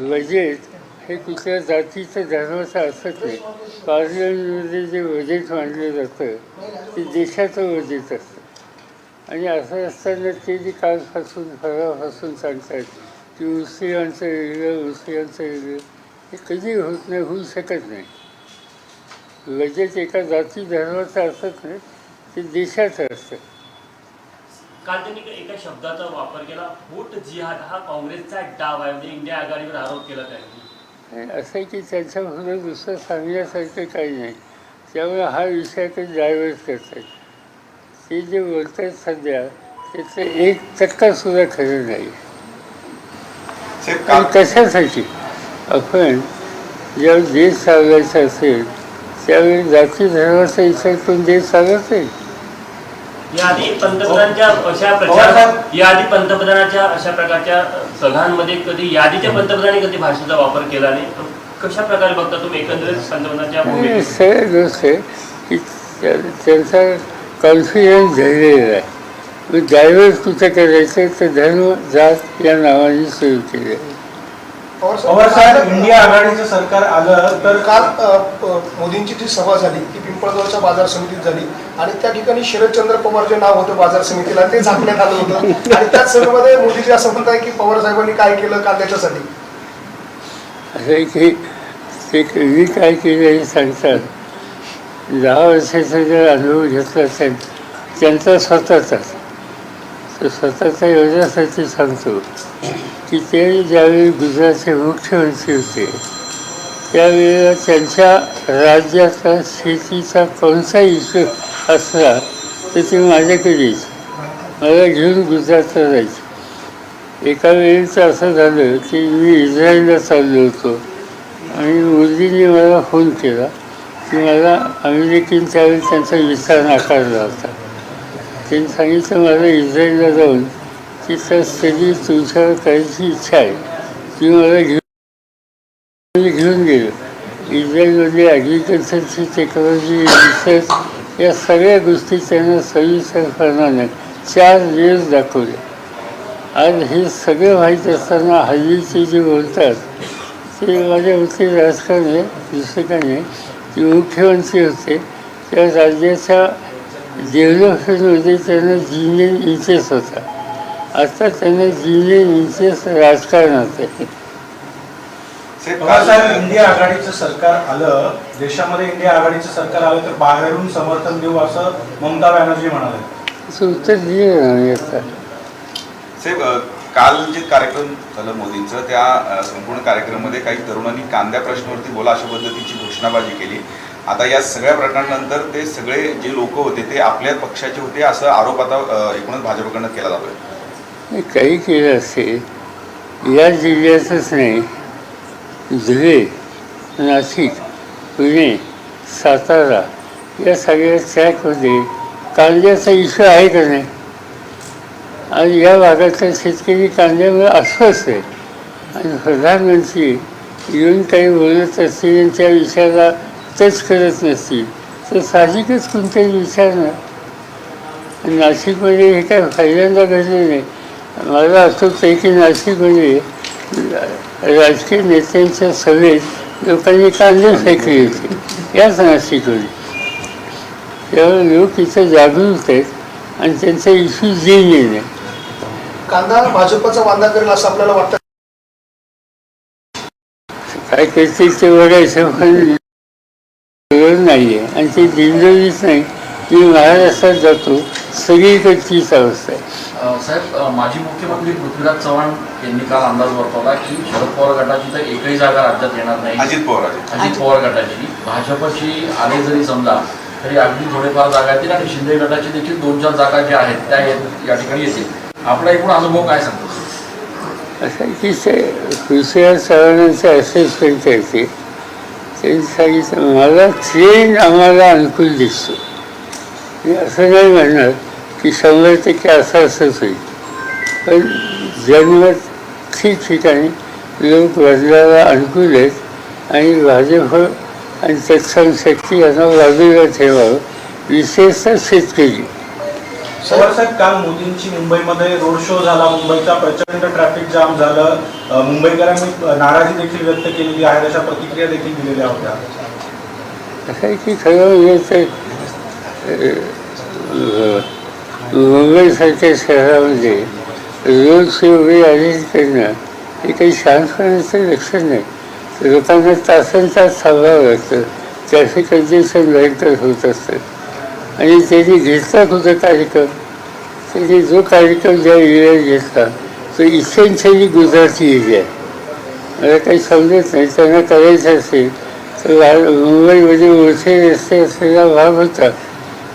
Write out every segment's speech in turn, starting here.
लगेच हे कुठल्या जातीचं धर्माचं असत नाही पार्लमेंटमध्ये जे बजेट मांडलं जातं ते देशाचं बजेट असतं. आणि असं असताना ते जे कालपासून फरापासून सांगतात की मुस्लिमांचं वेगळं मुस्लिमांचं वेगळं हे कधी होत नाही होऊ शकत नाही. लगेच एका जाती धर्माचं असत नाही ते देशाचं असतं. काल त्यांनी एका शब्दाचा वापर केला. फूट जिहाद हा काँग्रेसचा डाव आहे. म्हणजे इंडिया आघाडीवर आरोप केला त्यांनी. असं आहे की त्यांच्याबरोबर दुसरं सांगण्यासारखं काही नाही. त्यामुळे हा विषय काही डायव्हर्ट करतात. ते जे बोलत आहेत सध्या त्याचं एक टक्का सुद्धा खरं नाही. कशासाठी? आपण जेव्हा देश चालवायचा असेल त्यावेळी जाती धर्माचा विचार करून देश चालत नाही याआधी पंतप्रधानांच्या अशा प्रचार याआधी पंतप्रधानाच्या अशा प्रकारच्या सभांमध्ये कधी यादीच्या पंतप्रधानांनी कधी भाषेचा वापर केला नाही? कशा प्रकारे बघता तुम्ही एकंदरीत पंतप्रधानांच्या आहे की त्यांचा कॉन्फिडन्स झालेला आहे. मग डायव्हर्ट कुठं करायचं तर धर्म जात या नावाने सुरू केलं. आहे पवार साहेब इंडिया आघाडीचं सरकार आलं तर काल मोदींची जी सभा झाली ती पिंपळगावच्या बाजार समितीत झाली. आणि त्या ठिकाणी शरदचंद्र पवार जे नाव होतं बाजार समितीला ते झाकण्यात आलं होतं. आणि त्याच सभेमध्ये मोदीजी असं म्हणताय की पवार साहेबांनी काय केलं कांद्याच्यासाठी असं आहे की ते कधी काय केलं हे सांगतात दहा वर्षाचा जर अनुभव घेतला असेल त्यांचा स्वतःचाच. तर स्वतःचा एवढ्यासाठी सांगतो की ते ज्यावेळी गुजरातचे मुख्यमंत्री होते त्यावेळेला त्यांच्या राज्याचा शेतीचा कोणता इश्यू असला तर ते माझ्याकडेच मला घेऊन गुजरातला जायचे. एका वेळेचं असं झालं की मी इस्रायलला चाललो होतो आणि मोदींनी मला फोन केला की मला अमेरिकेने त्यावेळी त्यांचा विचार नाकारला होता. त्यांनी सांगितलं मला इस्रायलला जाऊन तिथं सगळी तुमच्यावर करायची इच्छा आहे. ती मला घेऊन मी घेऊन गेलो. इस्रायलमध्ये ॲग्रिकल्चरची टेक्नॉलॉजी रिसर्च या सगळ्या गोष्टी त्यांना सविस्तरपणाने चार दिवस दाखवले. आज हे सगळं माहीत असताना हल्लीचे जे बोलतात ते माझ्या होते राजकारण आहे दुसरं काही नाही. ते मुख्यमंत्री होते. त्या राज्याच्या डेव्हलपमेंट होते त्यांना जिनियन इंटरेस्ट होता आता त्यांना जिनियन इंटरेस्ट राजकारणात आहे साहेब इंडिया आघाडीचं सरकार आलं देशामध्ये इंडिया आघाडीचं सरकार आलं तर बाहेरून समर्थन देऊ असं ममता बॅनर्जी म्हणाले उत्तर दिलं साहेब काल जे कार्यक्रम झालं मोदींचं त्या संपूर्ण कार्यक्रममध्ये काही तरुणांनी कांद्या प्रश्नावरती बोला अशा पद्धतीची घोषणाबाजी केली आता या सगळ्या प्रकरणानंतर ते सगळे जे लोक होते ते आपल्या पक्षाचे होते असं आरोप आता एकूणच भाजपकडनं केला जातोय. काही केलं असते. या जिल्ह्यातच नाही. धुळे नाशिक पुणे सातारा या सगळ्या ट्रॅकमध्ये कांद्याचा इश्यू आहे का नाही? आणि या भागातल्या शेतकरी कांद्यामुळे अस्वस्थ आहे. आणि प्रधानमंत्री येऊन काही बोलत असतील त्या विषयाला टच करत नसतील. तर साहजिकच कोणतरी विचारणार नाशिकमध्ये हे काय पहिल्यांदा घडले नाही. मला आठवतं आहे की नाशिकमध्ये राजकीय नेत्यांच्या सभेत लोकांनी कांदे फेकले होते. याच नाशिकमध्ये. त्यामुळे लोक इथं जागरूक आहेत आणि त्यांचा इश्यू जेन्युइन आहे. कांदा भाजपचा वांदा करेल असं आपल्याला वाटतं? काय करतील ते बघायचं. पण नाही आहे आणि ते दिंडोरीच नाही. मी महाराष्ट्रात जातो. सगळीकडचीच अवस्था आहे. साहेब माजी मुख्यमंत्री पृथ्वीराज चव्हाण यांनी काल अंदाज वर्तवला की शरद पवार गटाची तर एकही जागा राज्यात येणार नाही. अजित पवार अजित पवार गटाची. भाजपची आले जरी समजा तरी अगदी थोडेफार जागा येतील आणि शिंदे गटाची देखील दोन चार जागा ज्या आहेत त्या या ठिकाणी येतील. आपला एकूण अनुभव काय सांगतो? असं आहे की ते पृथ्वीराज चव्हाणांचे असेसमेंट आहे ते त्यांनी सांगितलं मला ट्रेन आम्हाला अनुकूल दिसतो मी असं नाही म्हणणार की शंभर टक्के असं असंच होईल पण जन्मत ठिकठिकाणी लोक बदलाला अनुकूल आहेत आणि भाजप आणि तत्सम शक्ती यांना बाजूला ठेवावं विशेषतः शेतकरी पवार साहेब काल मोदींची मुंबईमध्ये रोड शो झाला मुंबईचा प्रचंड ट्रॅफिक जाम झालं. मुंबईकरांनी नाराजी देखील व्यक्त केलेली आहे अशा प्रतिक्रिया देखील दिलेल्या होत्या. असं आहे की खरं म्हणजे ते मुंबईसारख्या शहरामध्ये रोज वगैरे अरेंज करणं हे काही शांतपणाचं लक्षण नाही. लोकांना तासन तास थांबावं लागतं. ट्रॅफिक कंजेशन भयंकर होत असतं. आणि त्यांनी घेतला होता कार्यक्रम. त्यांनी जो कार्यक्रम ज्या एरियात घेतला तो इसेन्शियली गुजराती एरिया आहे. मला काही समजत नाही त्यांना करायचं असेल तर मुंबईमध्ये मोठे रस्ते असलेला भाग होता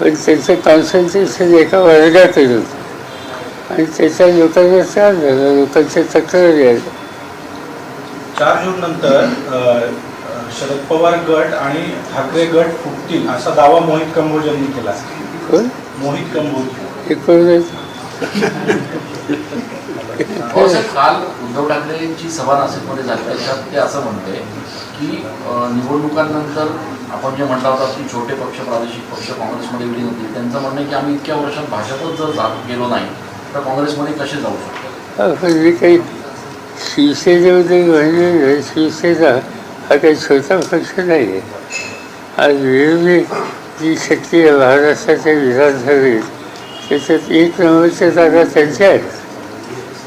पण त्यांचं कॉन्सन्ट्रेशन एका वर्गाकडे होतं. आणि त्याच्या लोकांना त्रास झाला लोकांच्या तक्रारी आल्या. चार जून नंतर शरद पवार गट आणि ठाकरे गट फुटतील असा दावा मोहित कंबोज यांनी केला. कोण? मोहित कंबोज. हे पवारसाहेब, काल उद्धव ठाकरेंची सभा नाशिकमध्ये झाली त्याच्यात ते असं म्हणते की निवडणुकांनंतर आपण जे म्हणला होता की छोटे पक्ष प्रादेशिक पक्ष काँग्रेसमध्ये विलीन होतील. त्यांचं म्हणणं आहे की आम्ही इतक्या वर्षात भाजपच जर जात गेलो नाही तर काँग्रेसमध्ये कसे जाऊ शकतो? जे काही शिवसेनेमध्ये म्हणजे शिवसेना हा काही छोटा पक्ष नाही आहे. आज विरोधी जी शक्ती आहे महाराष्ट्राच्या विधानसभेत त्याच्यात एक नंबरच्या जागा त्यांच्या आहेत.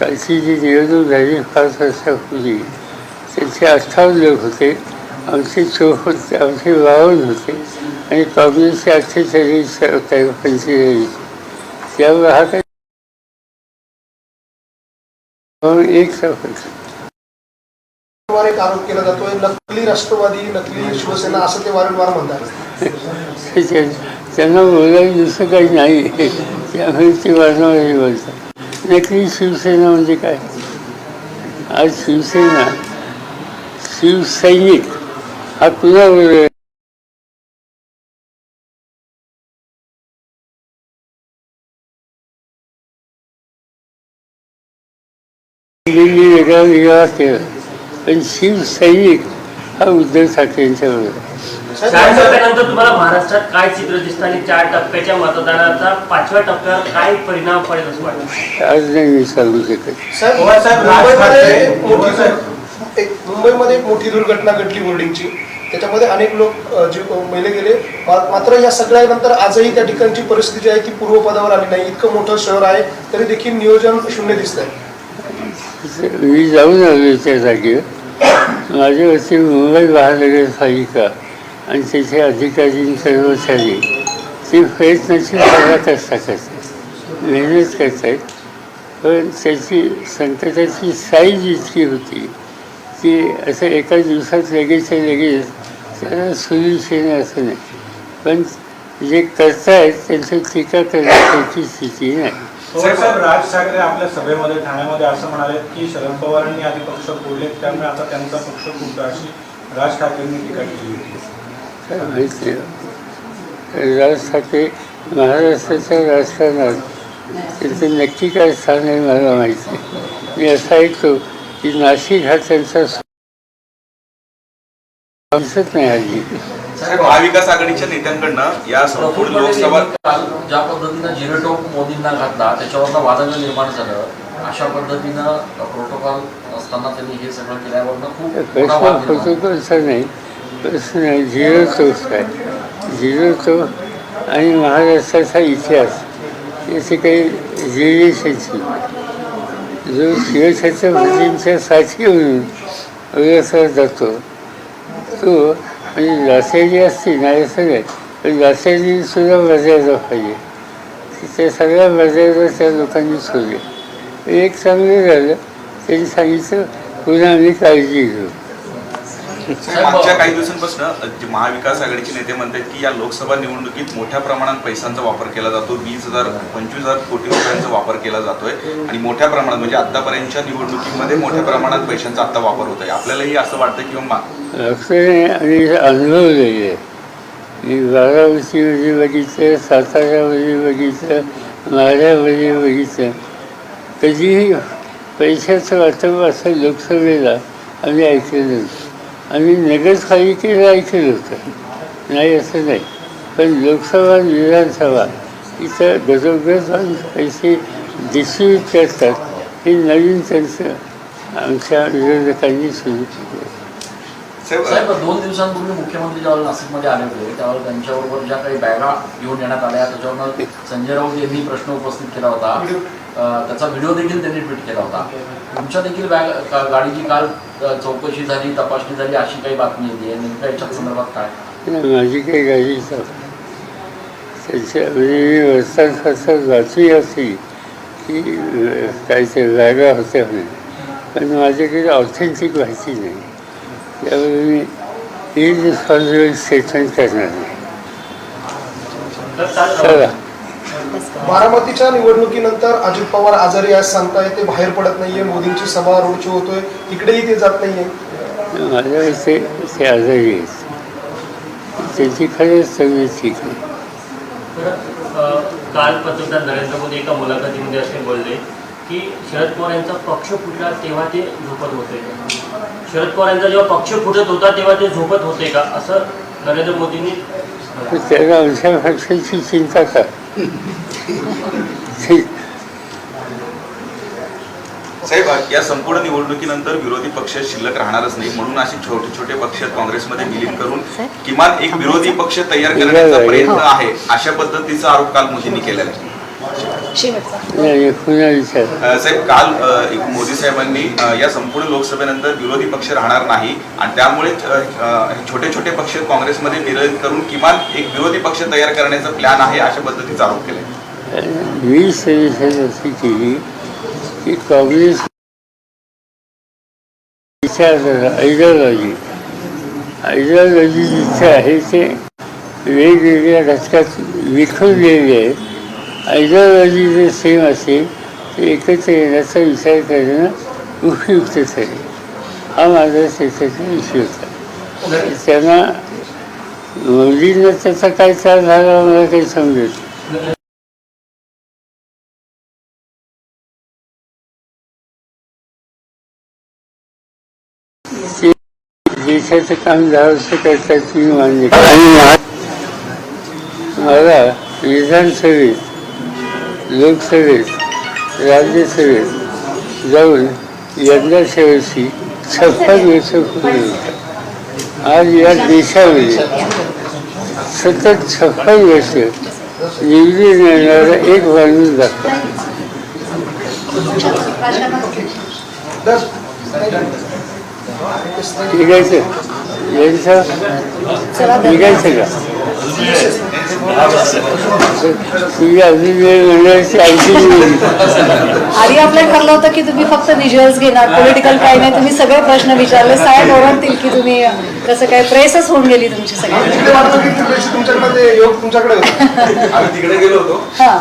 कालची जी निवडणूक झाली पाच वर्षापूर्वी त्यांचे अठ्ठावन्न लोक होते आमचे चोख होते आमचे बावन्न होते आणि काँग्रेसचे अठ्ठेचाळीस काही पंचेचाळीस. त्यामुळे हा काही एक पक्ष वारंवार एक आरोप केला जातोय नकली राष्ट्रवादी नकली शिवसेना असं ते वारंवार म्हणतात. त्यांना बोलायला दुसरं काही नाही. त्यामुळे ते वारंवार बोलतात. नकली शिवसेना म्हणजे काय? आज शिवसेना शिवसैनिक हा कुणाबरोबर आहे? वेगळा वेगळा केला पण शिवसैनिक हा उद्धव ठाकरेंच्या टप्प्यानंतर तुम्हाला महाराष्ट्रात काय चित्र दिसतं आणि चार टप्प्याच्या मतदानाचा पाचव्या टप्प्यावर काय परिणाम पडेल असं वाटतं? आज नाही मी सांगू शकत. साहेब पवारसाहेब, राज मुंबईमध्ये एक मोठी पवारसाहेब. एक मुंबईमध्ये एक मोठी दुर्घटना घडली बोर्डिंगची त्याच्यामध्ये अनेक लोक जे मेले गेले. मात्र या सगळ्यानंतर आजही त्या ठिकाणची परिस्थिती आहे ती पूर्वपदावर आली नाही. इतकं मोठं शहर आहे तरी देखील नियोजन शून्य दिसत आहे मी जाऊन आलो त्या जागेवर माझ्यावरती मुंबई महानगरपालिका आणि तिथे अधिकारी कर्मचारी ते प्रयत्नाची पराकाष्ठा करतात मेहनत करतात पण त्याची संकटाची साईज इतकी होती की असं एका दिवसात लगेचच्या लगेच त्याला सोल्युशन असं नाही. पण जे करतायत त्यांचं टीका करण्याची स्थिती नाही. पवारसाहेब राज ठाकरे आपल्या सभेमध्ये ठाण्यामध्ये असं म्हणाले की शरद पवारांनी आधी पक्ष फोडले त्यामुळे आता त्यांचा पक्ष फुटतो अशी राज ठाकरेंनी टीका केली होती. माहीत राज ठाकरे महाराष्ट्राच्या राजकारणात त्यांचं नक्की काय स्थान आहे मला माहीत मी असं ऐकतो की नाशिक हा त्यांचा दिसत नाही हल्ली साहेब महाविकास आघाडीच्या नेत्यांकडनं या संपूर्ण लोकसभा ज्या पद्धतीनं जिरेटोप मोदींना घातला त्याच्यावरनं वादळ निर्माण झालं अशा पद्धतीनं प्रोटोकॉल असताना त्यांनी हे सगळं केल्यावरनं खूप मोठा प्रश्न नाही प्रश्न झिरो तोच काय झिरो तो आणि महाराष्ट्राचा इतिहास याचे काही रिलेशनशिप जो शिवछत्रपतींच्या साथी म्हणून ओळखला जातो तो म्हणजे लासेरी असते नाही असं नाही पण लासेरी सुद्धा मर्यादा पाहिजे त्या सगळ्या मर्यादा त्या लोकांनी सोडल्या एक चांगलं झालं त्यांनी सांगितलं पुन्हा आम्ही काळजी घेऊ मागच्या काही दिवसांपासून जे महाविकास आघाडीचे नेते म्हणतात की या लोकसभा निवडणुकीत मोठ्या प्रमाणात पैशांचा वापर केला जातो वीस हजार पंचवीस हजार कोटी रुपयांचा वापर केला जातोय आणि मोठ्या प्रमाणात म्हणजे आतापर्यंतच्या निवडणुकीमध्ये मोठ्या प्रमाणात पैशांचा आता वापर होत आहे आपल्यालाही असं वाटतं की मा- अक्षरने आणि अनुभवलेले आहे मी बारामतीमध्ये बघितलं साताऱ्यामध्ये बघितलं बघितलं. कधीही पैशाचं वाटप असं लोकसभेला आम्ही ऐकलं नव्हतं आम्ही नगरपालिकेला ऐकलं होतं. नाही असं नाही. पण लोकसभा विधानसभा इथं गजोगज पैसे डिस्ट्रीब्यूट करतात हे नवीन त्यांचं आमच्या विरोधकांनी सुरू केलं. साहेब दोन दिवसांपूर्वी मुख्यमंत्री ज्यावेळेला नाशिकमध्ये आले होते त्यावेळेला त्यांच्याबरोबर ज्या काही बॅगा घेऊन येण्यात आल्या त्याच्यावरनं संजय राऊत यांनी प्रश्न उपस्थित केला होता. त्याचा व्हिडिओ देखील त्यांनी ट्विट केला होता. तुमच्या देखील बॅग का- गाडीची काल चौकशी झाली तपासणी झाली अशी काही बातमी येते नेमक्या याच्या संदर्भात काय? माझी काही गाडी. त्याच्या असती की काही ते जागा होत्या म्हणे. पण माझ्याकडे ऑथेंटिक माहिती नाही. त्यामुळे मी इरिस्पॉन्सिबल स्टेटमेंट करणार नाही चला. बारामतीच्या निवडणुकीनंतर अजित पवार आजारी आज सांगताय ते बाहेर पडत नाहीये मोदींची सभा रोड शो होतोय तिकडेही ते जात नाहीये. ते ते आजारी आहेत. त्याची खरंच तब्येत ठीक आहे काल पंतप्रधान नरेंद्र मोदी एका मुलाखतीमध्ये असे बोलले की शरद पवार यांचा पक्ष फुटला तेव्हा ते झोपत होते. शरद पवार यांचा जेव्हा पक्ष फुटत होता तेव्हा ते झोपत होते का? असं नरेंद्र मोदींनी त्याला आमच्या पक्षाची चिंता का? साहेब या संपूर्ण निवडणुकीनंतर विरोधी पक्ष शिल्लक राहणारच नाही. म्हणून असे छोटे छोटे पक्ष काँग्रेसमध्ये विलीन करून किमान एक विरोधी पक्ष तयार करण्याचा प्रयत्न आहे अशा पद्धतीचा आरोप काल मोदींनी केलेला आहे. नाही, पुन्हा विचार अ, साहेब काल अ, एक मोदी साहेबांनी अ, या संपूर्ण लोकसभेनंतर विरोधी पक्ष राहणार नाही आणि त्यामुळे छोटे छोटे पक्ष काँग्रेसमध्ये विलीन करून किमान एक विरोधी पक्ष तयार करण्याचा प्लॅन आहे अशा पद्धतीचा आरोप केलाय. मी सजेशन अशी केली की काँग्रेस विचारधारा आयडिओलॉजी आयडिओलॉजी जिथे आहे ते वेगवेगळ्या घटकात विखुरलेले आहे आयडिओलॉजी जे सेम असेल ते एकत्र येण्याचा विचार करणं उपयुक्त ठरेल. हा माझा त्याच्याचा विषय होता. त्यांना मुलींना त्याचा काय त्रास झाला मला काही समजत देशाचं काम झालं करतात मी मान्य मला विधानसभेत लोकसेवेत राज्यसेवेत जाऊन यंदाच्या वर्षी छप्पन वर्ष पूर्ण होतात आज या देशामध्ये सतत छप्पन वर्ष निवडून येणारा एक माणूस दाखवा. ठीक निघायचं यांचं निघायचं का? तुझी वेळ मिळण्याची. आधी आपलं ठरलं होतं की तुम्ही फक्त व्हिज्युअल्स घेणार. पॉलिटिकल काही नाही तुम्ही सगळे प्रश्न विचारले. साहेब ओरडतील की तुम्ही कसं काय प्रेसच होऊन गेली तुमची सगळी. तिकडे वाटतं की तुमच्याकडे गेलो होतो. हां.